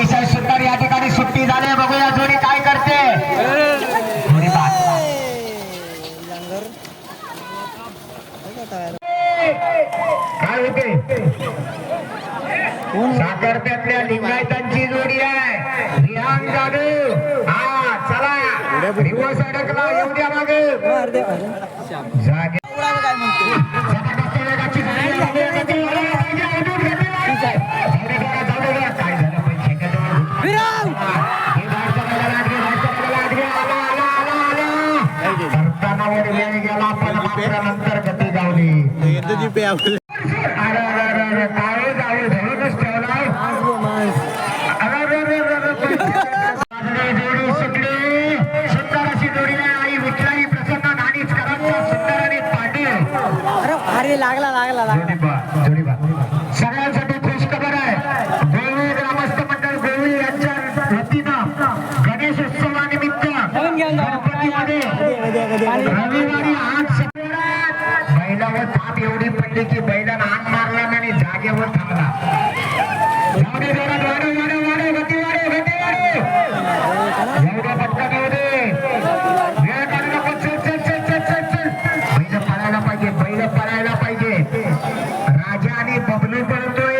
अतिशय सुंदर या ठिकाणी सुट्टी झाली. बघूया जोडी काय करते. काय होते? साखरप्यातल्या लिंगायतांची जोडी आहे. रिहान जाधव. हा चला. दिवस अडकला येऊ द्या मागे. नाणीच करांचा सुंदर आणि पाटील अरे भारी लागला लागला लागला. सगळ्यांसाठी खुश खबर आहे. गोळी ग्रामस्थ मंडळ गोळी यांच्या एवढी पडली की बैलानं आग मारला आणि जागेवर थांबला. जाऊ दे जोरात, वाढव, पटकन येऊ दे. वेळ काढू नको, बैल पळायला पाहिजे बैल पळायला पाहिजे. राजा आणि बबलू पळतोय.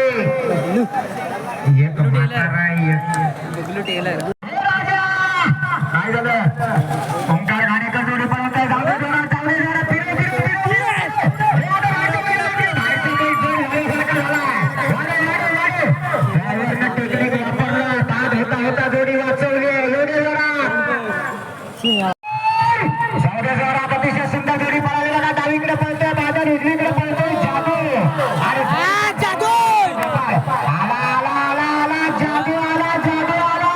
एक म्हातारा, एक हे राजा! काय झालं ओंकार घाणेकर जोडी पळत आहे जाऊ दे जोरात, जाऊ दे जोरात, फिरव, फिरव, फिरव. एवढं वाटतं बैल होती. बाहेरची काही जोड झाल्यासारखं झालाय. वाढव, वाढव, वाढव. ड्रायव्हरनं टेक्निक वापरलं. ताण होता होता जोडी वाचवली येऊ दे जोरात. जाऊ दे जोरात, अतिशय सुंदर जोडी पळाली बघा डावीकडे पळतोय बाजार उजवीकडे पळतोय जादू. अरे आला आला आला आला जादू आला जादू आला.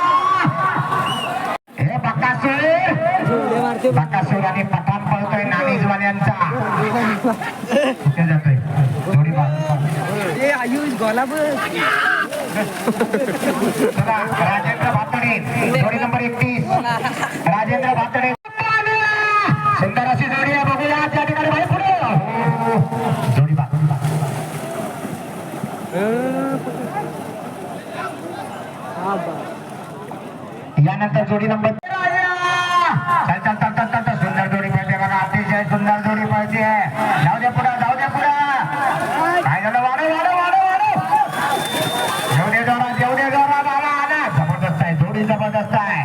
हे बकासूर. मारते बकासूर आणि पठाण पळतोय नाणीजवाल्यांचा कुठे जातोय? जोडी बाजू ए आयुष गोला बघ चला राजेंद्र भातडे. जोडी नंबर एकतीस. राजेंद्र भातडे सुंदर अशी जोडी आहे बघूया त्या ठिकाणी बाई पुढे जोडी बा हा बा यानंतर जोडी नंबर चल चल चल चल चल चल. सुंदर जोडी पाहिजे बघा. अतिशय सुंदर जोडी पाहिजे जाऊ दे पुढे जाऊ दे पुढे. काय झालं? वाढव वाढव वाढव वाढव. जोरात येऊ दे जोरात. आला आला. जबरदस्त आहे. जोडी जबरदस्त आहे.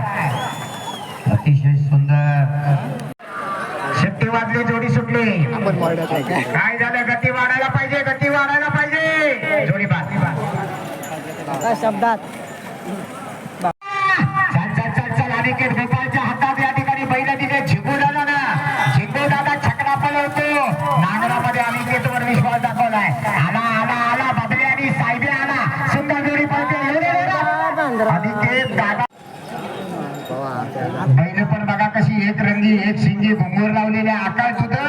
अतिशय सुंदर. शेट्टी वाजली जोडी सुटली. काय झालं? गती वाढायला पाहिजे गती वाढायला पाहिजे. जोडी आता शब्दात चल चल चल चल गोपाळच्या हातात या ठिकाणी बैल तिथे झिंगू दादा ना. झिंगू दादा छकडा पळवतो. नांगरामध्ये अनिकेत वर विश्वास दाखवलाय. आला आला आला बदले आणि साहेबे आला. सुंदर जोडी पळते. अनिकेत दादा बैल पण बघा कशी एक रंगी एक शिंगी घुंगूर लावलेल्या आकाश सुद्धा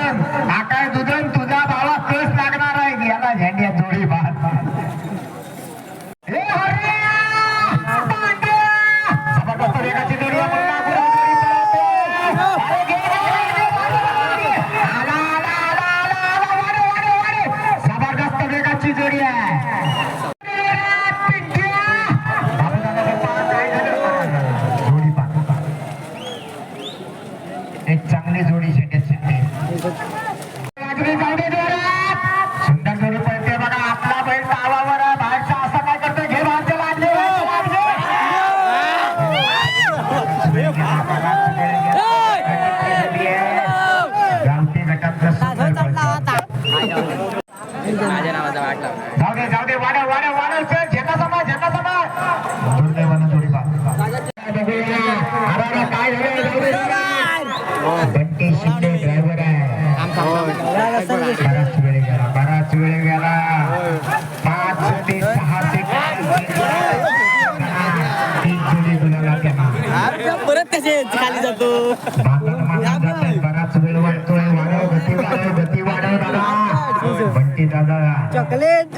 आकाश दुधन तुझा भावा कस लागणार आहे याला झेंड्या जोडी बाद ए हरण्या! पांड्या! जबरदस्त वेगाची जोडी आहे, पुन्हा पुढे जोडी पळते. अरे घे, घे, घे, घे, घे, घे. आला, आला, आला, आला, आला, वाढव, वाढव, वाढव. जबरदस्त वेगाची जोडी आहे पिंट्या! बाबूदादा बाप्पा, काय झालं? जोडी पहा. एक चांगली जोडी शेट्यात शेट्टे बाजूने जाऊ दे जोरात. सुंदर जोडी पळते बघा आपला बैल तावावर आहे. बाहेरचा असा काय करतोय घे बाहेरच्या लागले बाहेरच्या लागले. गावठी गटातलं सुंदर पळतं. माझ्या नावाचा वाटला जाऊ दे जाऊ दे वाढव वाढव वाढव चल झेंडा समा झेंडा समा. दुर्दैवानं जोडी पा बघूया अरे अरे काय झालं? जाऊ दे. जरा. बंटी शिंदे ड्रायव्हर आहे. बराच वेळ गेला बराच वेळ गेला. पाच ते सहा ते तीन जोडी गुलाला त्यांना परत कसे खाली जातो मागून मागून जातोय बराच वेळ वाढतोय वाढव गती वाढव गती वाढव दादा. बंटी दादा चॉकलेट.